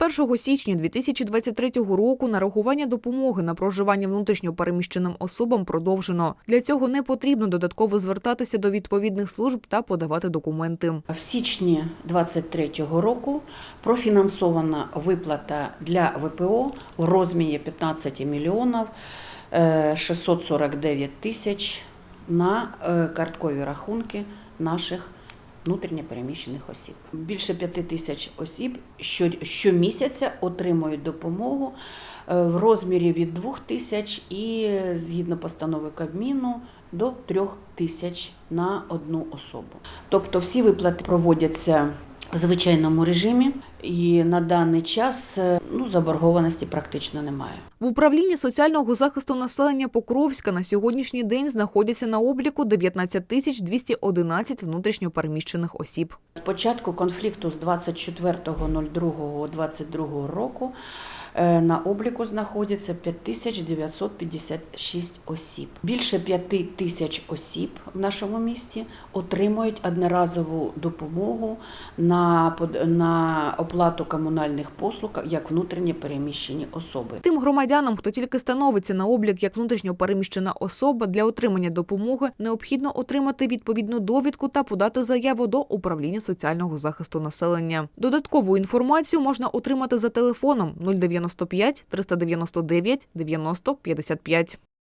З 1 січня 2023 року нарахування допомоги на проживання внутрішньо переміщеним особам продовжено. Для цього не потрібно додатково звертатися до відповідних служб та подавати документи. В січні 2023 року профінансована виплата для ВПО в розмірі 15 мільйонів е, 649 тисяч на е, карткові рахунки наших внутрішньопереміщених осіб. Більше 5 тисяч осіб що- щомісяця отримують допомогу е, в розмірі від 2 тисяч і згідно постанови Кабміну до 3 тисяч на одну особу. Тобто всі виплати проводяться в звичайному режимі, і на даний час е, ну, заборгованості практично немає. В управлінні соціального захисту населення Покровська на сьогоднішній день знаходяться на обліку 19 тисяч 211 внутрішньопереміщених осіб. З початку конфлікту з 24.02.2022 року на обліку знаходиться 5956 осіб. Більше 5 тисяч осіб в нашому місті отримують одноразову допомогу на, на оплату комунальних послуг як внутрішньо переміщені особи. Тим громадянам, хто тільки становиться на облік як внутрішньо переміщена особа, для отримання допомоги необхідно отримати відповідну довідку та подати заяву до управління соціального захисту населення. Додаткову інформацію можна отримати за телефоном 095 399 90 55.